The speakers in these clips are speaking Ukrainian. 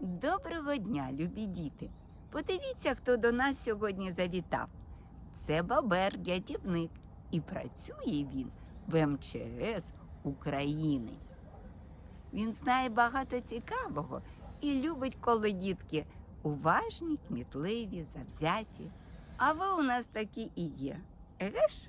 Доброго дня, любі діти! Подивіться, хто до нас сьогодні завітав. Це Бабер рятівник, і працює він в МЧС України. Він знає багато цікавого і любить, коли дітки уважні, кмітливі, завзяті. А ви у нас такі і є. Еге ж?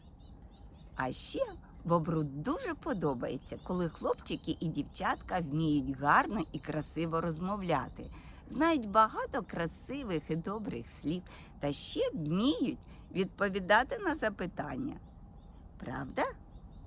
А ще бобру дуже подобається, коли хлопчики і дівчатка вміють гарно і красиво розмовляти, знають багато красивих і добрих слів та ще вміють відповідати на запитання. Правда?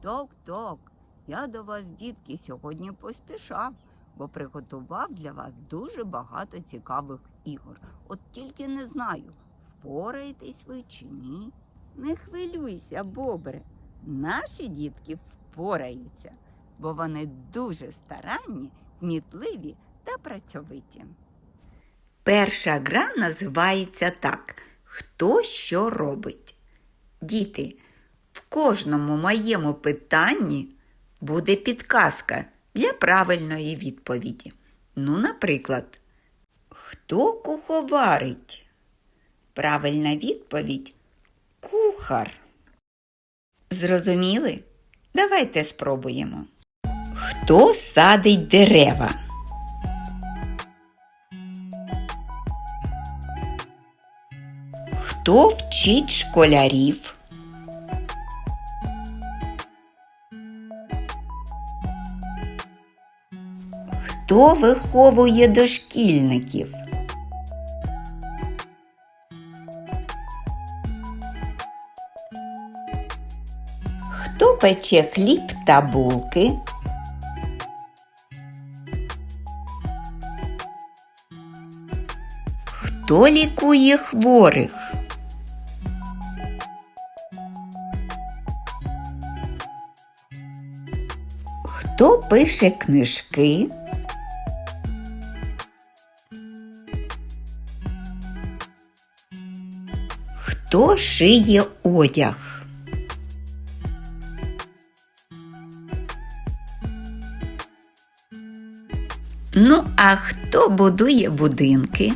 Ток-ток. Я до вас, дітки, сьогодні поспішав, бо приготував для вас дуже багато цікавих ігор. От тільки не знаю, впораєтесь ви чи ні. Не хвилюйся, бобре. Наші дітки впораються, бо вони дуже старанні, кмітливі та працьовиті. Перша гра називається так: Хто що робить? Діти, в кожному моєму питанні буде підказка для правильної відповіді. Ну, наприклад, хто куховарить? Правильна відповідь кухар. Зрозуміли? Давайте спробуємо. Хто садить дерева? Хто вчить школярів? Хто виховує дошкільників? Пече хліб та булки? Хто лікує хворих? Хто пише книжки? Хто шиє одяг? Ну, а хто будує будинки?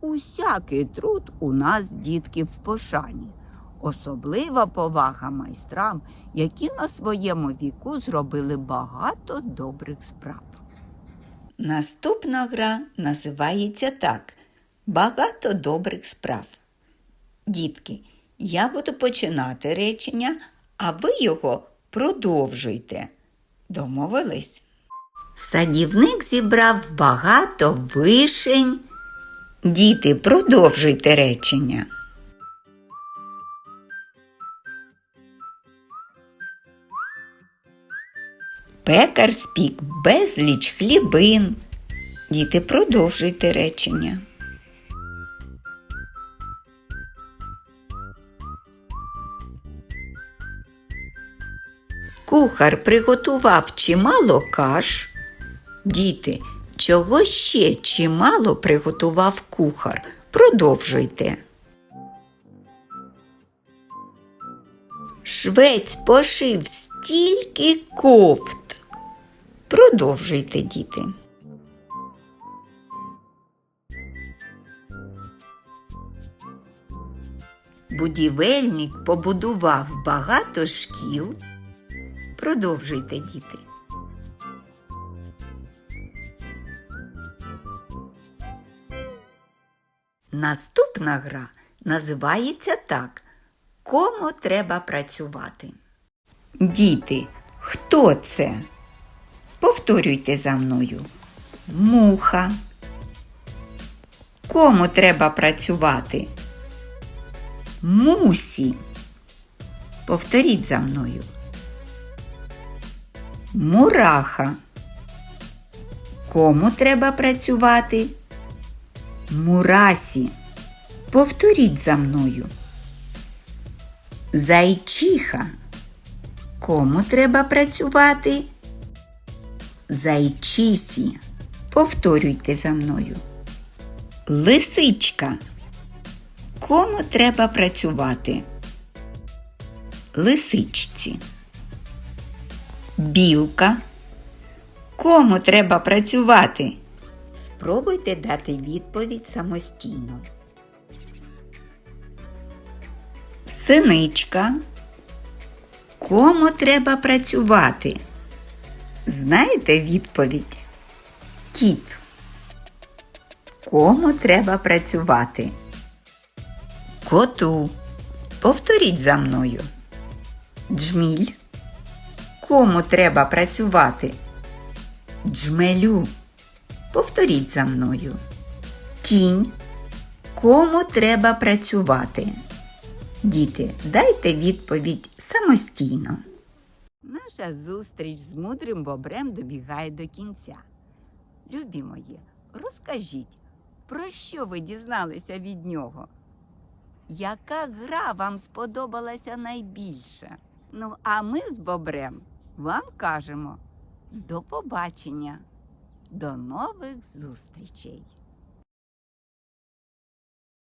Усякий труд у нас, дітки, в пошані. Особлива повага майстрам, які на своєму віку зробили багато добрих справ. Наступна гра називається так Багато добрих справ. Дітки, я буду починати речення, а ви його продовжуйте. Домовились? Садівник зібрав багато вишень. Діти, продовжуйте речення. Пекар спік безліч хлібин. Діти, продовжуйте речення. Кухар приготував чимало каш. Діти, чого ще чимало приготував кухар? Продовжуйте. Швець пошив стільки кофт. Продовжуйте, діти. Будівельник побудував багато шкіл. Продовжуйте, діти. Наступна гра називається так. Кому треба працювати? Діти, хто це? Повторюйте за мною. Муха. Кому треба працювати? Мусі. Повторіть за мною. Мураха. Кому треба працювати? Мурасі. Повторіть за мною. Зайчиха. Кому треба працювати? Зайчисі. Повторюйте за мною. Лисичка. Кому треба працювати? Лисичці. Білка. Кому треба працювати? Спробуйте дати відповідь самостійно. Синичка. Кому треба працювати? Знаєте відповідь? Кіт. Кому треба працювати? Коту. Повторіть за мною. Джміль. Кому треба працювати? Джмелю. Повторіть за мною. Кінь. Кому треба працювати? Діти, дайте відповідь самостійно. Наша зустріч з мудрим бобрем добігає до кінця. Любі мої, розкажіть, про що ви дізналися від нього? Яка гра вам сподобалася найбільше? Ну, а ми з бобрем вам кажемо до побачення, до нових зустрічей!